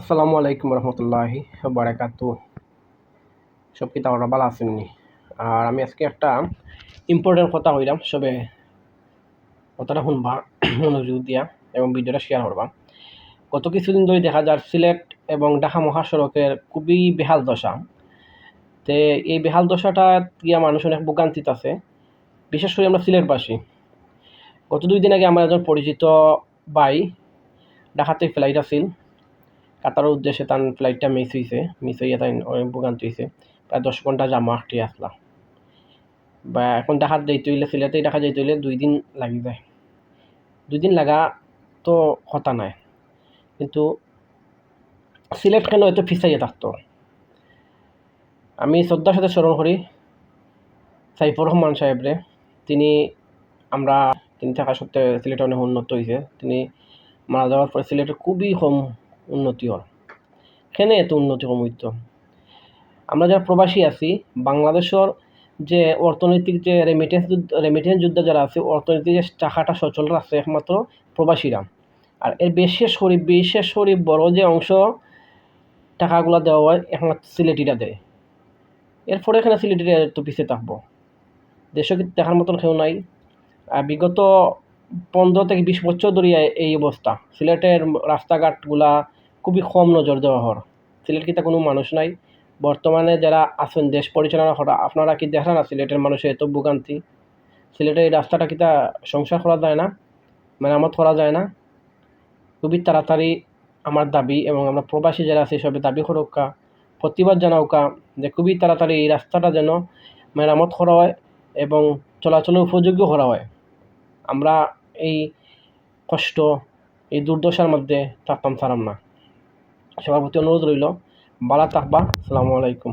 আসসালামু আলাইকুম রহমতুল্লাহি বারাকাতু। সব কি তাওরা ভালো আসেননি আর আমি আজকে একটা ইম্পর্টেন্ট কথা হইলাম সবে কথাটা শুনবা, মনোযোগ দিয়া এবং ভিডিওটা শেয়ার করবা। গত কিছুদিন ধরে দেখা যায় সিলেট এবং ঢাকা মহাসড়কের খুবই বেহাল দশা। তে এই বেহাল দশাটা গিয়া মানুষ অনেক ভোগান্তিত আছে, বিশেষ করে আমরা সিলেটবাসী। গত দুই দিন আগে আমার একজন পরিচিত ভাই, ঢাকাতে ফ্লাইট আছিল। কাতারের উদ্দেশ্যে তার ফ্লাইটটা মিস হয়েছে মিস হইয়া তাই অনেক হয়েছে প্রায় দশ ঘণ্টা জামা আটটি আসলা। বা এখন দেখা যাইতে হইলে সিলেটেই দেখা যাইতে হইলে দুই দিন লাগি যায়। দুই দিন লাগা তো কথা নাই। কিন্তু সিলেট কেন এত ফিসাইয়া থাকতো? আমি শ্রদ্ধার সাথে স্মরণ করি সাইফুর রহমান সাহেবরে। তিনি আমরা তিনি থাকা সত্ত্বেও সিলেটে অনেক উন্নত হয়েছে তিনি মারা যাওয়ার পরে সিলেটের খুবই কম উন্নতি হল কেন এত উন্নতি কম হইত আমরা যারা প্রবাসী আছি, বাংলাদেশের যে অর্থনৈতিক যে রেমিটেন্স রেমিটেন্স যুদ্ধ যারা আছে, অর্থনৈতিক যে টাকাটা সচল আছে একমাত্র প্রবাসীরা। আর এর বিশেষ করে বিশেষ করে বড় যে অংশ টাকাগুলো দেওয়া হয়, একমাত্র সিলেটিরা দেয়। এরপরে এখানে সিলেটিরা একটু পিছিয়ে থাকব। দেশে দেখার মতন কেউ নাই। আর বিগত পনেরো থেকে বিশ বছর ধরে এই অবস্থা। সিলেটের রাস্তাঘাটগুলা খুবই কম নজর দেওয়া হর সিলেট কিতা কোনো মানুষ নাই? বর্তমানে যারা আছেন, দেশ পরিচালনা করা, আপনারা কি দেখা না সিলেটের মানুষের এত ভোগান্তি? সিলেটের এই রাস্তাটা কিতা সংসার করা যায় না? মেরামত করা যায় না? খুবই তাড়াতাড়ি আমার দাবি এবং আমরা প্রবাসী যারা আছে, সবে দাবি করোকা প্রতিবাদ জানাওকা যে খুবই তাড়াতাড়ি এই রাস্তাটা যেন মেরামত করা হয় এবং চলাচলের উপযোগ্য করা হয়। আমরা এই কষ্ট, এই দুর্দশার মধ্যে থাকতাম সারাম না। সবার প্রতি অনুরোধ রইল। বালা থাকবা আসসালামু আলাইকুম।